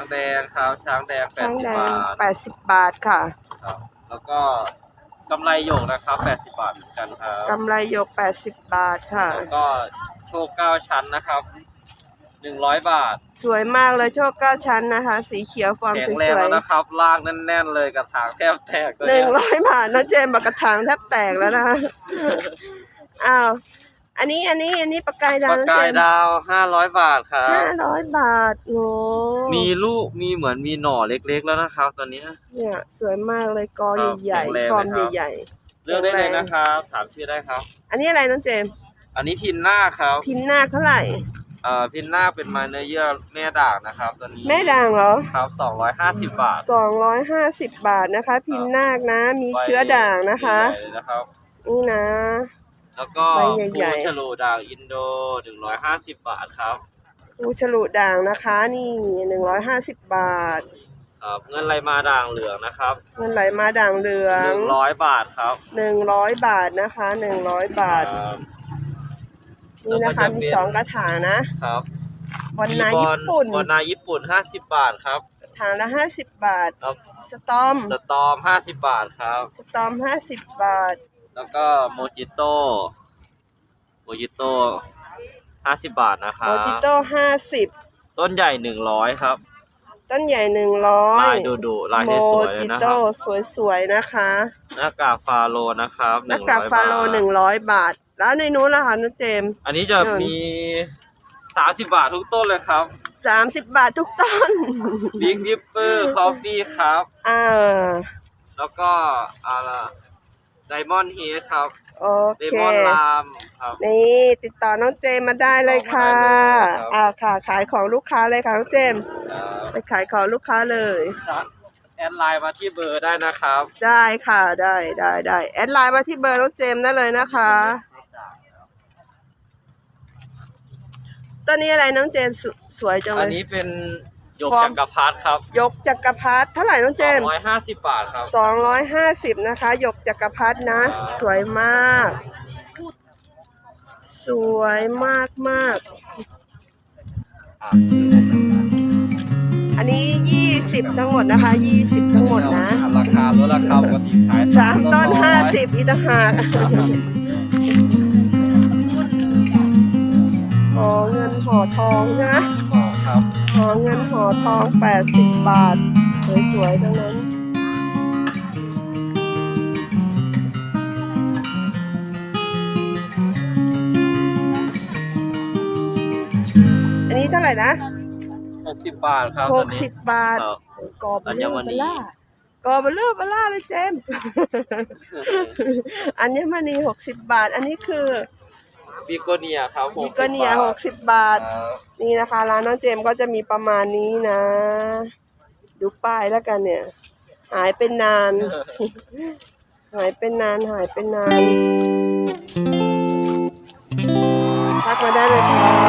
างแดงครับช้างแดงแปช้าดงสิบแดงบาทแปดสิบบาทค่ะ ครับ แล้วก็กำไรหยกนะครับแปดสิบบาทเหมือนกันครับกำไรหยกแปดสิบบาทค่ะ แล้วก็โชคเก้าชั้นนะครับหนึ่งร้อยบาทสวยมากเลยโชคเก้าชั้นนะคะ สีเขียวฟอร์มแข็สงแรงวยแล้วนะครับลากแน่นๆเลยกระถางแทบแตกเลยๆหนึ่งร้อยบาทน้องเจมส์บอกกระถางแทบแตกแล้วนะคะ อ้าว อันนี้อันนี้อันนี้ปากกายดาวปากกายดาวห้าร้อยบาทครับห้าร้อยบาทโอ้มีลูกมีเหมือนมีหน่อเล็กๆแล้วนะครับ ตอนนี้เนี่ยสวยมากเลยกอครับใหญ่แข็งแรงๆฟอร์มเลยครับใหญ่เลือกได้เลยนะครับถามชื่อได้ครับๆอันนี้อะไรน้องเจมส์อันนี้พินหน้าครับ พินนาคเท่าไหร่เอ่อพินหน้าเป็นไม้เนื้อเยื่อแม่ด่างนะครับตัวนี้แม่ด่างเหรอครับสองร้อยห้าสิบบาทสองร้อยห้าสิบบาทนะคะ พินนาคนะ มีเชื้อด่างนะคะใหญ่ๆเลยนะครับนี่นะ แล้วก็ใบใหญ่ๆ ปูฉลูด่างอินโดหนึ่งร้อยห้าสิบบาทครับปูฉลุด่างนะคะ นี่หนึ่งร้อยห้าสิบบาท ครับเงินไหลมาด่างเหลืองนะครับเงินไหลมาด่างเหลือหงนึ่งร้อยบาทครับหนึ่งร้อยบาทนะคะหนึ่งร้อยบาท ครับ นี่นะคะแล้วก็จะมีเป็นสองกระถางนะครับวันนามีบอญี่ลปุ่นบอลนาญี่ปุ่นห้าสิบบาทครับกระถางละห้าสิบบาท แล้วสตอมสตอมห้าสิบบาทครับ สตอมห้าสิบบาท แล้วก็โมจิโต้โมจิโต้ห้าสิบบาทนะครัโมบจิโต้ห้าสิบต้นใหญ่หนึ่งร้อยครับต้นใหญ่หนึ่งร้อยลายดูดูลายโมสวยๆเลยจินะคโต้รับสวยๆนะคะหน้ากากฟาโลนะครับหน้ากากฟาโลหนึ่งร้อยบาท แล้วในนู้นล่ะคะน้องเจมอันนี้จะเออมีสามสิบบาททุกต้นเลยครับสามสิบบาททุกต้น บิ๊กดิปเปอร์คอฟฟี่ครับ อ่า แล้วก็อะไร ไดมอนด์เฮดครับโอไดเค มอนด์ลามครับ นี่ติดต่อน้องเจมมาได้เลยค่ะครับ อ่าค่ะ ขายของลูกค้าเลยค่ะน้องเจมไปขายของลูกค้าเลยครับแอดไลน์มาที่เบอร์ได้นะครับได้ค่ะได้ได้ได้แอดไลน์มาที่เบอร์น้องเจมได้เลยนะคะต้นนี้อะไรน้องเจมสสวยจังอันเลยนี้เป็นห ยกความจักรพรรดิครับยกจักรพรรดิเท่าไหร่น้องเจมร้อยห้าสิบบาทครับ สองร้อยห้าสิบนะคะหยกจักรพรรดินะ สวยมาก สวยมากมากอันนี้ยี่สิบทั้งหมดนะคะยี่สิบทั้งหมดนะราคาลดราคาปกติขายสามต้นร้อยห้าสิบอีกต่างหากห่อเงินห่อทองใช่ไหมครับห่ อเงินห่อทองแปดสิบบาท สวยๆทั้งนั้นอันนี้เท่าไหร่นะ หกสิบบาทครับหตัวกนี้ สิบบาทครับกรอบเบลอัญอมเบณี ล่ากรอบเบลอเบล่าเลยเจมส์ อัญมณีหกสิบบาท อันนี้คือ บิโกเนียครับบิโกเนียหกสิบบาทครับนี่นะคะ ร้านน้องเจมส์ก็จะมีประมาณนี้นะ ดูป้ายแล้วกันเนี่ย หายเป็นนาน หายเป็นนานหายเป็นนานทักมาได้เลย